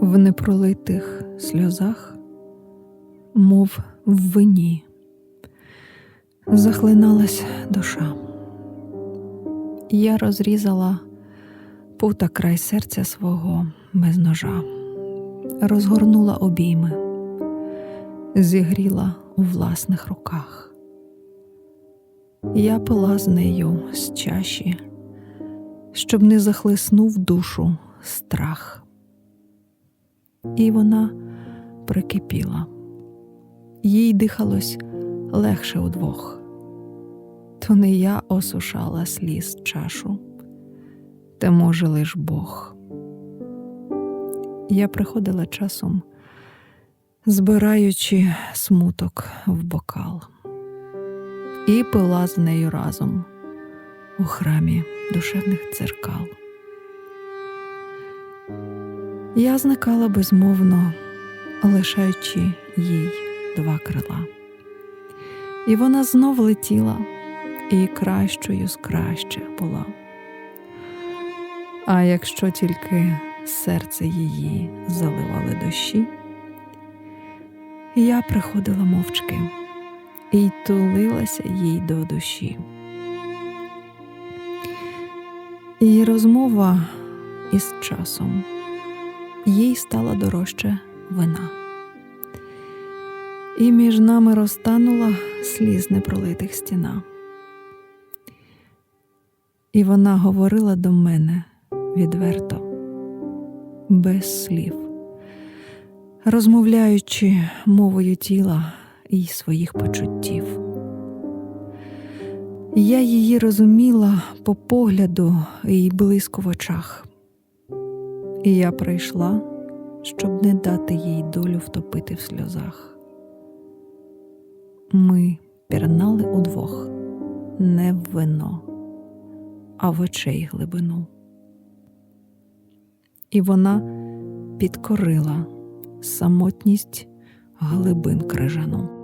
в непролитих сльозах, мов в вині, захлиналась душа. Я розрізала пута край серця свого без ножа, розгорнула обійми, зігріла у власних руках. Я пила з нею з чаші, щоб не захлиснув душу страх. І вона прикипіла, їй дихалось легше удвох. То не я осушала сліз чашу, та може лиш Бог. Я приходила часом, збираючи смуток в бокал, і пила з нею разом у храмі душевних дзеркал. Я зникала безмовно, лишаючи їй два крила. І вона знов летіла, і кращою з краще була. А якщо тільки серце її заливали дощі, я приходила мовчки і тулилася їй до душі. І розмова із часом їй стала дорожче вина. І між нами розтанула сліз непролитих стіна. І вона говорила до мене відверто, без слів, розмовляючи мовою тіла і своїх почуттів. Я її розуміла по погляду і блиску в очах. І я прийшла, щоб не дати їй долю втопити в сльозах. Ми пірнали удвох не в вино, а в очей глибину. І вона підкорила самотність глибин крижану.